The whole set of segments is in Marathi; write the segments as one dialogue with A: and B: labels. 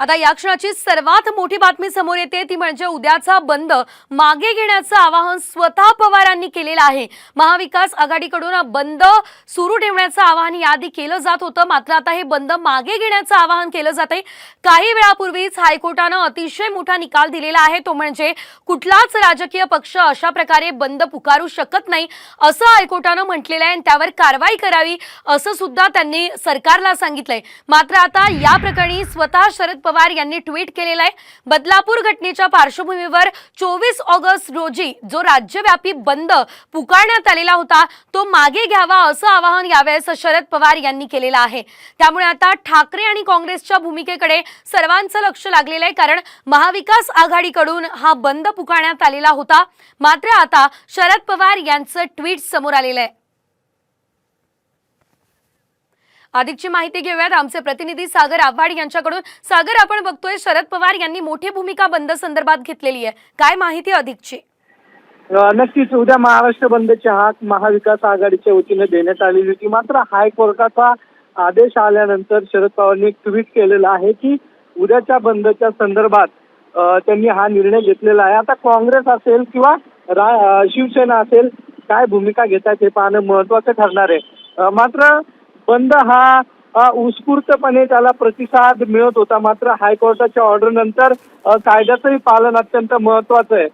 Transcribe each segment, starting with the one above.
A: आता या क्षणाची सर्वात मोठी बातमी समोर येते. ती म्हणजे उद्याचा बंद मागे घेण्याचं आवाहन स्वतः पवारांनी केलेलं आहे. महाविकास आघाडीकडून बंद सुरू ठेवण्याचं आवाहन याआधी केलं जात होतं. मात्र आता हे बंद मागे घेण्याचं आवाहन केलं जात आहे काही वेळापूर्वीच हायकोर्टानं अतिशय मोठा निकाल दिलेला आहे. तो म्हणजे कुठलाच राजकीय पक्ष अशा प्रकारे बंद पुकारू शकत नाही असं हायकोर्टानं म्हटलेलं आहे. आणि त्यावर कारवाई करावी असं सुद्धा त्यांनी सरकारला सांगितलंय. मात्र आता या प्रकरणी स्वतः शरद पवार यांनी ट्विट केलेलं आहे बदलापूर घटनेच्या पार्श्वभूमीवर चोवीस ऑगस्ट रोजी जो राज्यव्यापी बंद पुकारण्यात आलेला होता तो मागे घ्यावा असं आवाहन यावेळेस शरद पवार यांनी केलेलं आहे. त्यामुळे आता ठाकरे आणि काँग्रेसच्या भूमिकेकडे सर्वांचं लक्ष लागलेलं आहे कारण महाविकास आघाडीकडून हा बंद पुकारण्यात आलेला होता. मात्र आता शरद पवार यांचं ट्विट समोर आलेलं आहे. अधिकची माहिती घेऊयात. आमचे प्रतिनिधी सागर आव्हाड यांच्याकडून. सागर आपण बघतोय शरद पवार यांनी मोठी भूमिका बंद संदर्भात घेतलेली आहे. काय माहिती अधिकची?
B: नक्कीच. उद्या महाराष्ट्र बंदची हाक महाविकास आघाडीच्या वतीने देण्यात आलेली होती. मात्र हायकोर्टाचा आदेश आल्यानंतर शरद पवारांनी एक ट्विट केलेलं आहे की उद्याच्या बंदच्या संदर्भात त्यांनी हा निर्णय घेतलेला आहे. आता काँग्रेस असेल किंवा शिवसेना असेल काय भूमिका घेतात हे पाहणं महत्वाचं ठरणार आहे. मात्र बंद हा उत्स्फूर्तपणे त्याला प्रतिसाद मिळत होता. मात्र हायकोर्टाच्या ऑर्डर नंतर कायद्याचंही पालन अत्यंत महत्वाचं आहे.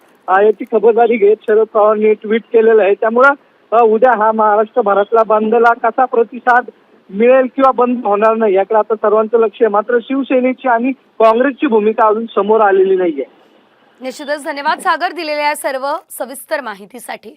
B: याची खबरदारी घेत शरद पवारांनी ट्विट केलेलं आहे. त्यामुळं उद्या हा महाराष्ट्र भारतला बंदला कसा प्रतिसाद मिळेल किंवा बंद होणार नाही याकडे आता सर्वांचं लक्ष आहे. मात्र शिवसेनेची आणि काँग्रेसची भूमिका अजून समोर आलेली नाहीये.
A: निश्चितच. धन्यवाद सागर दिलेल्या सर्व सविस्तर माहितीसाठी.